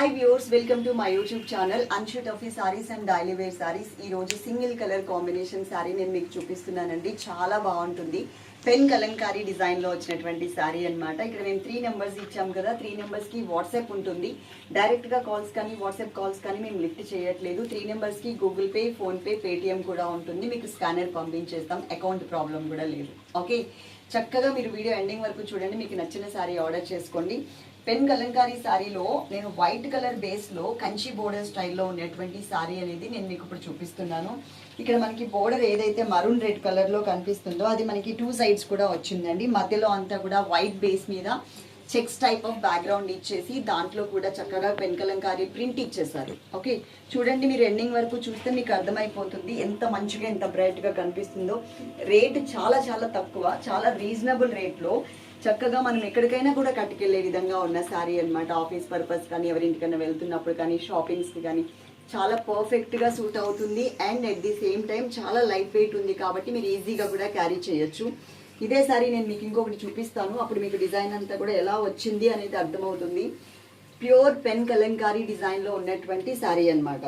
Hi viewers welcome to my YouTube channel అన్షూట్ of ఈ saris and daily wear saris ఈ రోజు single colour combination sorry నేను మీకు చూపిస్తున్నానండి. చాలా బాగుంటుంది. పెన్ కలంకారీ డిజైన్లో వచ్చినటువంటి శారీ అన్నమాట. ఇక్కడ మేము త్రీ నెంబర్స్ ఇచ్చాం కదా. త్రీ నెంబర్స్కి వాట్సాప్ ఉంటుంది. డైరెక్ట్గా కాల్స్ కానీ వాట్సాప్ కాల్స్ కానీ మేము లిఫ్ట్ చేయట్లేదు. త్రీ నెంబర్స్కి గూగుల్ పే ఫోన్పే పేటిఎం కూడా ఉంటుంది. మీకు స్కానర్ పంపించేస్తాం. అకౌంట్ ప్రాబ్లం కూడా లేదు. ఓకే చక్కగా మీరు వీడియో ఎండింగ్ వరకు చూడండి. మీకు నచ్చిన శారీ ఆర్డర్ చేసుకోండి. పెన్ కలంకారీ సారీలో నేను వైట్ కలర్ బేస్లో కంచి బోర్డర్ స్టైల్లో ఉన్నటువంటి సారీ అనేది నేను మీకు ఇప్పుడు చూపిస్తున్నాను. ఇక్కడ మనకి బోర్డర్ ఏదైతే మరూన్ రెడ్ కలర్లో కనిపిస్తుందో అది మనకి టూ సైడ్స్ కూడా వచ్చిందండి. మధ్యలో అంతా కూడా వైట్ బేస్ మీద చెక్స్ టైప్ ఆఫ్ బ్యాక్గ్రౌండ్ ఇచ్చేసి దాంట్లో కూడా చక్కగా పెన్ కలంకారీ ప్రింట్ ఇచ్చేసారు ఓకే? చూడండి మీరు ఎండింగ్ వరకు చూస్తే మీకు అర్థమైపోతుంది ఎంత మంచిగా ఎంత బ్రైట్గా కనిపిస్తుందో. రేట్ చాలా చాలా తక్కువ. చాలా రీజనబుల్ రేట్లో చక్కగా మనం ఎక్కడికైనా కూడా కట్టుకెళ్ళే విధంగా ఉన్న శారీ అనమాట ఆఫీస్ పర్పస్ కానీ ఎవరింటికైనా వెళ్తున్నప్పుడు కానీ షాపింగ్స్కి కానీ చాలా పర్ఫెక్ట్గా సూట్ అవుతుంది. And at the same time చాలా లైట్ వెయిట్ ఉంది కాబట్టి మీరు ఈజీగా కూడా క్యారీ చేయొచ్చు. ఇదే సారీ నేను మీకు ఇంకొకటి చూపిస్తాను. అప్పుడు మీకు డిజైన్ అంతా కూడా ఎలా వచ్చింది అనేది అర్థమవుతుంది. ప్యూర్ పెన్ కలంకారీ డిజైన్లో ఉన్నటువంటి శారీ అన్నమాట.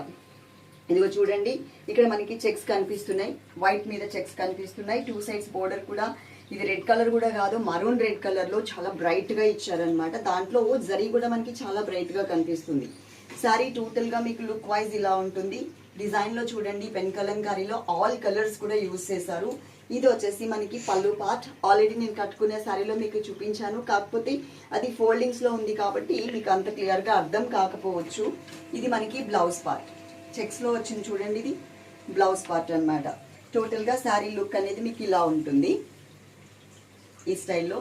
ఇదిగో చూడండి ఇక్కడ మనకి చెక్స్ కనిపిస్తున్నాయి. వైట్ మీద చెక్స్ కనిపిస్తున్నాయి. టూ సైడ్స్ బోర్డర్ కూడా. ఇది రెడ్ కలర్ కూడా కాదు మరూన్ రెడ్ కలర్లో చాలా బ్రైట్గా ఇచ్చారనమాట దాంట్లో జరీ కూడా మనకి చాలా బ్రైట్గా కనిపిస్తుంది. సారీ టోటల్గా మీకు లుక్ వైజ్ ఇలా ఉంటుంది. డిజైన్లో చూడండి పెన్ కలంకారీలో ఆల్ కలర్స్ కూడా యూజ్ చేశారు. ఇది వచ్చేసి మనకి పళ్ళు పార్ట్ ఆల్రెడీ నేను కట్టుకునే శారీలో మీకు చూపించాను. కాకపోతే అది ఫోల్డింగ్స్లో ఉంది కాబట్టి మీకు అంత క్లియర్గా అర్థం కాకపోవచ్చు. ఇది మనకి బ్లౌజ్ పార్ట్ చెక్స్లో వచ్చింది చూడండి ఇది. బ్లౌజ్ పార్ట్ అన్నమాట. టోటల్గా శారీ లుక్ అనేది మీకు ఇలా ఉంటుంది. ఈ స్టైల్లో.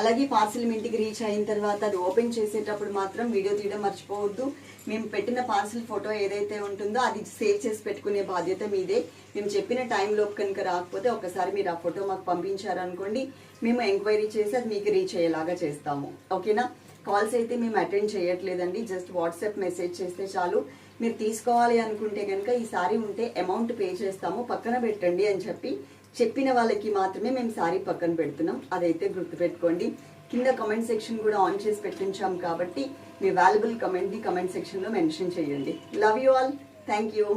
అలాగే పార్సిల్ మీ ఇంటికి రీచ్ అయిన తర్వాత అది ఓపెన్ చేసేటప్పుడు మాత్రం వీడియో తీయడం మర్చిపోవద్దు. మేము పెట్టిన పార్సిల్ ఫోటో ఏదైతే ఉంటుందో అది సేవ్ చేసి పెట్టుకునే బాధ్యత మీదే. మేము చెప్పిన టైంలో కనుక రాకపోతే ఒకసారి మీరు ఆ ఫోటో మాకు పంపించారనుకోండి మేము ఎంక్వైరీ చేసి అది మీకు రీచ్ అయ్యేలాగా చేస్తాము. ఓకేనా? కాల్స్ అయితే మేము అటెండ్ చేయట్లేదండి. జస్ట్ వాట్సాప్ మెసేజ్ చేస్తే చాలు. మీరు తీసుకోవాలి అనుకుంటే కనుక ఈ సారీ ఉంటే అమౌంట్ పే చేస్తాము. పక్కన పెట్టండి అని చెప్పి చెప్పిన వాళ్ళకి మాత్రమే మేము సారీ పక్కన పెడుతున్నాం. అదైతే గుర్తుపెట్టుకోండి. కింద కమెంట్ సెక్షన్ కూడా ఆన్ చేసి పెట్టించాం కాబట్టి మీ వాల్యుబుల్ కమెంట్ని కమెంట్ సెక్షన్లో మెన్షన్ చేయండి. Love you all thank you